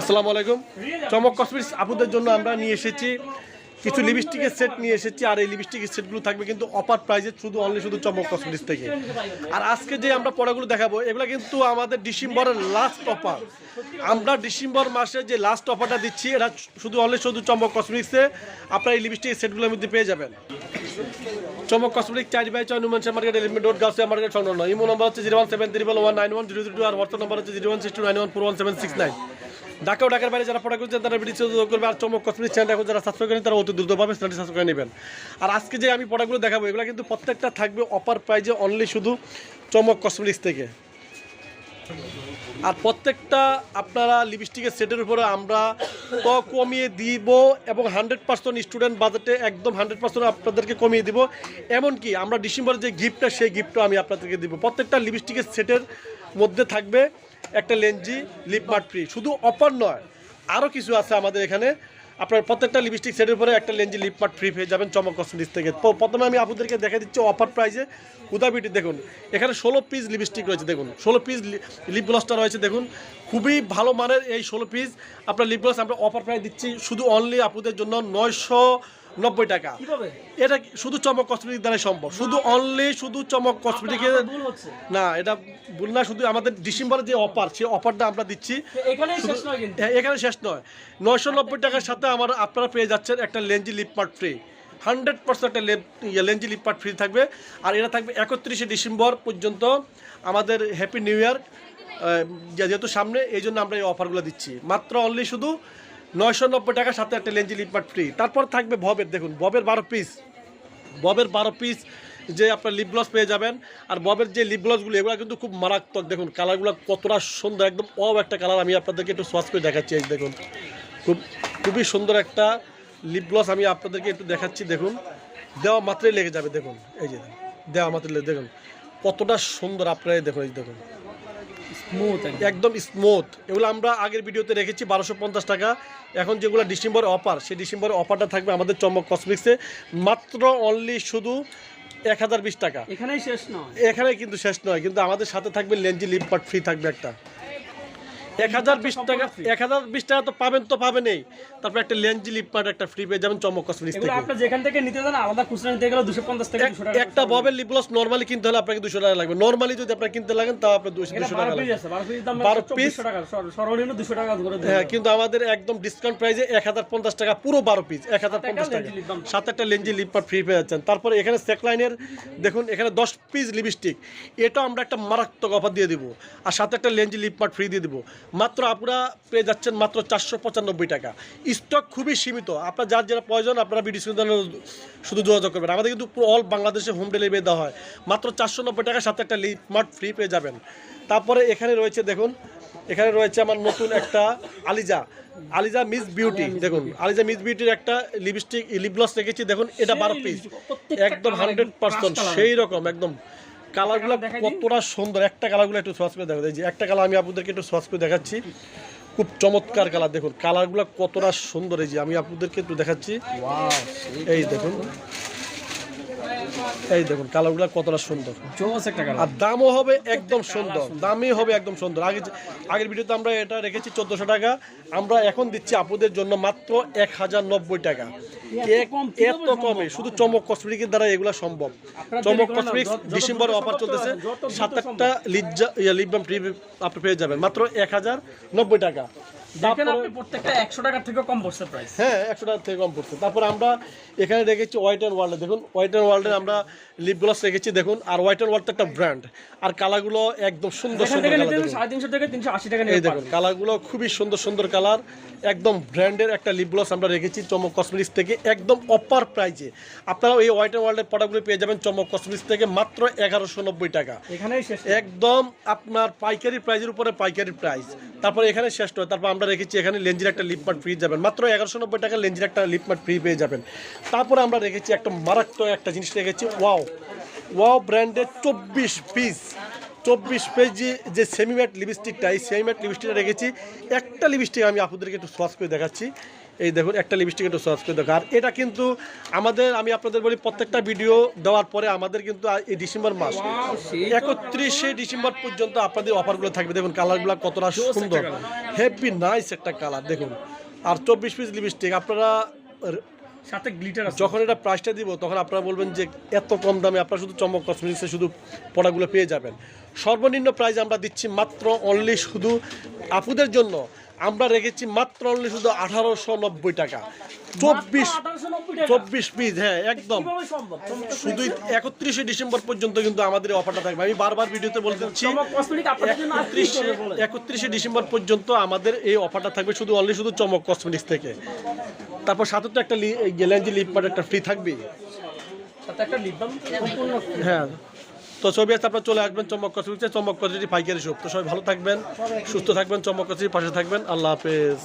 আসসালামু আলাইকুম। চমক কসমেটিক্স আপুদের জন্য আমরা নিয়ে এসেছি। কিছু লিপস্টিকের সেট নিয়ে এসেছি, আর এই লিপস্টিকের সেটগুলো থাকবে কিন্তু অফার প্রাইজে শুধু অনলি শুধু চমক কসমেটিক্স থেকে। আর আজকে যে আমরা পড়াগুলো দেখাবো, এগুলো কিন্তু আমাদের ডিসেম্বরের লাস্ট অফার আমরা ডিসেম্বর মাসে যে লাস্ট অফারটা দিচ্ছি, এটা শুধু অনলি শুধু চমক কসমেটিক্সে আপনার এই লিপস্টিকের সেটগুলোর মধ্যে পেয়ে যাবেন। চমক কসমেটিক চার বাই ছয় Numan market elephant road Gausia market সংলগ্ন ইমো নম্বর হচ্ছে zero one seven triple one nine one zero two আর হোয়াটসঅ্যাপ নম্বর হচ্ছে zero one six two nine one four one seven six nine Dhaka ও ঢাকার বাইরে যারা পড়া করছেন তারা video যোগাযোগ করবে আর চমক কসমেটিক চ্যানেল এখন যারা সাবস্ক্রাইব করেন, তারা অতি দ্রুতভাবে চ্যানেলটি সাবস্ক্রাইব করে নেবেন। আর আজকে যে আমি পড়াগুলো দেখাবো, এগুলো কিন্তু প্রত্যেকটা থাকবে অপার প্রাইজে অনলি শুধু চমক কসমেটিক্স থেকে। আর প্রত্যেকটা আপনারা লিপস্টিকের সেটের উপরে আমরা তো কমিয়ে দিব এবং হান্ড্রেড পার্সেন্ট স্টুডেন্ট বাজেটে একদম হান্ড্রেড পার্সেন্ট আপনাদেরকে কমিয়ে দিব। এমনকি আমরা ডিসেম্বরের যে গিফটটা সেই গিফটটা আমি আপনাদেরকে দিব। প্রত্যেকটা লিপস্টিকের সেটের মধ্যে থাকবে একটা লেঞ্জি লিপ মার্ট ফ্রি শুধু অফার নয় আরও কিছু আছে আমাদের এখানে। আপনার প্রত্যেকটা লিপস্টিক সেটের উপরে একটা লেঞ্জি লিপ মার্ট ফ্রি পেয়ে যাবেন চমক কসমেটিক্স থেকে। প্রথমে আমি আপনাদেরকে দেখা দিচ্ছি অফার প্রাইসে উদাবিটি দেখুন, এখানে ষোলো পিস লিপস্টিক রয়েছে, দেখুন, ষোলো পিস লিপ গ্লসটা রয়েছে, দেখুন। খুবই ভালো মানের এই ষোলো পিস আপনার লিপ গ্লস আমরা অফার প্রাইস দিচ্ছি শুধু অনলি আপনাদের জন্য নয়শো নব্বই টাকা। এটা শুধু চমক কসমেটিক দ্বারা সম্ভব। শুধু অনলি শুধু চমক হচ্ছে। না এটা ভুল না শুধু আমাদের ডিসেম্বরের যে অফার সেই অফারটা আমরা দিচ্ছি। হ্যাঁ, এখানে শেষ নয়। নয়শো নব্বই টাকার সাথে আমার আপনারা পেয়ে যাচ্ছেন একটা লেঞ্জি লিপ পার্ট ফ্রি হান্ড্রেড পার্সেন্ট একটা লেঞ্জি লিপ পার্ট ফ্রি থাকবে। আর এটা থাকবে একত্রিশে ডিসেম্বর পর্যন্ত আমাদের হ্যাপি নিউ ইয়ার যেহেতু সামনে এই জন্য আমরা এই অফারগুলো দিচ্ছি। মাত্র অনলি শুধু নয়শো নব্বই টাকার সাথে একটা লেঞ্জি লিপ পার্ট ফ্রি তারপর থাকবে ভবের, দেখুন, ভবের বারো পিস ববের বারো পিস যে আপনার লিপ গ্লস পেয়ে যাবেন। আর ববের যে লিপ গ্লসগুলো এগুলো কিন্তু খুব মারাত্মক, দেখুন কালারগুলো কতটা সুন্দর, একদম অব একটা কালার আমি আপনাদেরকে একটু সোয়াচ করে দেখাচ্ছি, এই দেখুন। খুব, খুবই সুন্দর একটা লিপ গ্লস আমি আপনাদেরকে একটু দেখাচ্ছি, দেখুন। দেওয়া মাত্রই লেগে যাবে, দেখুন, এই যে, দেওয়া মাত্রই লেগে- দেখুন। কতটা সুন্দর আপনারাই দেখুন, এই দেখুন। একদম। স্মুথ এগুলো আমরা আগের ভিডিওতে রেখেছি বারোশো পঞ্চাশ টাকা। এখন যেগুলো ডিসেম্বর অফার সেই ডিসেম্বর অফারটা থাকবে আমাদের চমক কসমিক্সে মাত্র অনলি শুধু এক হাজার বিশ টাকা। এখানেই শেষ নয়। এখানে কিন্তু শেষ নয় কিন্তু আমাদের সাথে থাকবে লেঞ্জি লিপ পার্ট ফ্রি থাকবে একটা। এক হাজার বিশ টাকা এক হাজার বিশ টাকা তো পাবেন তো পাবেনই। তারপর একটা লেঞ্জি লিপ একটা ফ্রি পেয়ে যাবেন চমক কসমিক্স থেকে। আপনি যেখান থেকে নিতে যান আলাদা খুচরা নিতে গেলে দুশো পঞ্চাশ থেকে এক- দুশো টাকা একটা ববের লিপ নর্মালি কিনতে হলে আপনাকে দুশো টাকা লাগবে। নর্মালি যদি আপনার কিনতে লাগেন তাও আপনার দুশো দুশো টাকা লাগবে। বারো পিস দাম বারো চব্বিশশো piece? টাকা সর- সর্বনিম্ন দুশো টাকা হ্যাঁ কিন্তু আমাদের একদম ডিসকাউন্ট প্রাইসে এক হাজার পঞ্চাশ টাকা পুরো বারো পিস এক হাজার পঞ্চাশ টাকা। সাত একটা লেঞ্জি লিপ ফ্রি পেয়ে যাচ্ছেন। তারপরে এখানে সেকলাইনের দেখুন এখানে দশ পিস লিপস্টিক এটা আমরা একটা মারাত্মক অফার দিয়ে দিব। আর সাথে একটা লেঞ্জি লিপ মার্ট ফ্রি দিয়ে দিব। মাত্র আপনারা পেয়ে যাচ্ছেন মাত্র চারশো পঁচানব্বই টাকা। স্টক খুবই সীমিত। আপনার যার যেটা প্রয়োজন আপনারা বিডিসি শুধু যোগাযোগ করবেন। আমাদের কিন্তু পুরো অল বাংলাদেশে হোম ডেলিভারি দেওয়া হয়। মাত্র চারশো নব্বই টাকার সাথে একটা লিপ মার্ট ফ্রি পেয়ে যাবেন। তারপরে এখানে রয়েছে দেখুন এখানে রয়েছে আমার নতুন একটা আলিজা। আলিজা মিস বিউটি দেখুন আলিজা মিস বিউটির একটা লিপস্টিক লিপ গ্লস রেখেছি। দেখুন এটা বারো পিস একদম হান্ড্রেড পার্সেন্ট সেই রকম একদম। কালারগুলো কতটা সুন্দর। একটা কালারগুলো একটু সোয়াচ করে দেখো যে একটা কালার আমি আপনাদেরকে একটু সোয়াচ করে দেখাচ্ছি। খুব চমৎকার কালার। দেখুন কালারগুলো কতটা সুন্দর। এই যে আমি আপনাদেরকে একটু দেখাচ্ছি। এই দেখুন। এই দেখুন কালারগুলো কতটা সুন্দর। জোস একটা কালার। আর দামও হবে একদম সুন্দর দামই হবে একদম সুন্দর। আগে আগের ভিডিওতে আমরা এটা রেখেছি চোদ্দোশো টাকা। আমরা এখন দিচ্ছি আপুদের জন্য মাত্র এক হাজার নব্বই টাকা। এত কমে শুধু চমক কসমেটিকের দ্বারা এগুলো সম্ভব। চমক কসমেটিক্স যত ডিসেম্বরে অফার চলতেছে। সাত। আটটা লিজ্জা ইয়া লিপবাম ফ্রি আপনি পেয়ে যাবেন। মাত্র এক হাজার নব্বই টাকা। দেখেন আপনি প্রত্যেকটা একশো টাকার থেকে কম পড়ছে প্রাইস হ্যাঁ একশো টাকা থেকে কম পড়ছে তারপর আমরা এখানে রেখেছি হোয়াইট অ্যান্ড ওয়ার্ল্ডে দেখুন হোয়াইট অ্যান্ড ওয়ার্ল্ডে আমরা লিপ গ্লস রেখেছি দেখুন। আর হোয়াইট অ্যান্ড ওয়ার্ল্ড তো একটা ব্র্যান্ড আর কালারগুলো একদম সুন্দর সুন্দর সাড়ে তিনশো থেকে তিনশো আশি টাকা এই দেখুন কালারগুলো খুবই সুন্দর সুন্দর কালার একদম ব্র্যান্ডের একটা লিপ গ্লস আমরা রেখেছি চমক কসমেটিক্স থেকে একদম অপার প্রাইজে আপনারা এই হোয়াইট অ্যান্ড ওয়ার্ল্ডের প্রোডাক্টগুলো পেয়ে যাবেন চমক কসমেটিক্স থেকে মাত্র এগারোশো নব্বই টাকা। একদম আপনার পাইকারি প্রাইজের উপরে পাইকারি প্রাইস তারপর এখানে শেষ নয় তারপর আমরা রেখেছি, এখানে লেঞ্জির একটা লিপমার্ট ফ্রি যাবেন। মাত্র এগারোশো নব্বই টাকা লেঞ্জির একটা লিপমার্ট ফ্রি পেয়ে যাবেন। তারপরে আমরা রেখেছি একটা মারাত্মক একটা জিনিস রেখেছি ওয়াও ওয়াও ব্র্যান্ডের চব্বিশ পিস চব্বিশ পেজি যে সেমিম্যাট লিপস্টিকটা এই সেমিম্যাট লিপস্টিকটা রেখেছি। একটা লিপস্টিক আমি আপনাদেরকে একটু সস করে দেখাচ্ছি। এই দেখুন একটা লিপস্টিক একটু সার্চ করে দেখো। আর এটা কিন্তু আমাদের আমি আপনাদের বলি প্রত্যেকটা ভিডিও দেওয়ার পরে আমাদের কিন্তু এই ডিসেম্বর মাস একত্রিশে ডিসেম্বর পর্যন্ত আপনাদের অফারগুলো থাকবে। দেখুন কালারগুলো কতটা সুন্দর। হেভি নাইস একটা কালার দেখুন। আর চব্বিশ পিস লিপস্টিক আপনারা সাথে গ্লিটার যখন এটা প্রাইসটা দিব তখন আপনারা বলবেন যে এত কম দামে আপনারা শুধু চমক কসমেটিক্সে শুধু প্রোডাক্টগুলো পেয়ে যাবেন। সর্বনিম্ন প্রাইস আমরা দিচ্ছি মাত্র অনলি শুধু আপুদের জন্য। আমরা রেখেছি মাত্র অনলি শুধু আঠারোশো নব্বই টাকা। চব্বিশ চব্বিশ পিস হ্যাঁ একদম। শুধু একত্রিশে ডিসেম্বর পর্যন্ত কিন্তু আমাদের অফারটা থাকবে। আমি বারবার ভিডিওতে বলে দিচ্ছি চমক কসমেটিক আপনাদের জন্য আর কি একত্রিশে একত্রিশে ডিসেম্বর পর্যন্ত আমাদের এই অফারটা থাকবে শুধু অনলি শুধু চমক কসমেটিক্স থেকে। তারপর সাথে তো একটা গেলেঞ্জি লিপ মার্ট একটা ফ্রি থাকবে সাথে একটা লিপ বাম হ্যাঁ। তো ছবি আছে আপনারা চলে আসবেন চমক কসমেটিক্সে চমক কচুরি পাইকারি শপ তো সবাই ভালো থাকবেন, সুস্থ থাকবেন চমক কসমেটিক পাশে থাকবেন। আল্লাহ হাফেজ।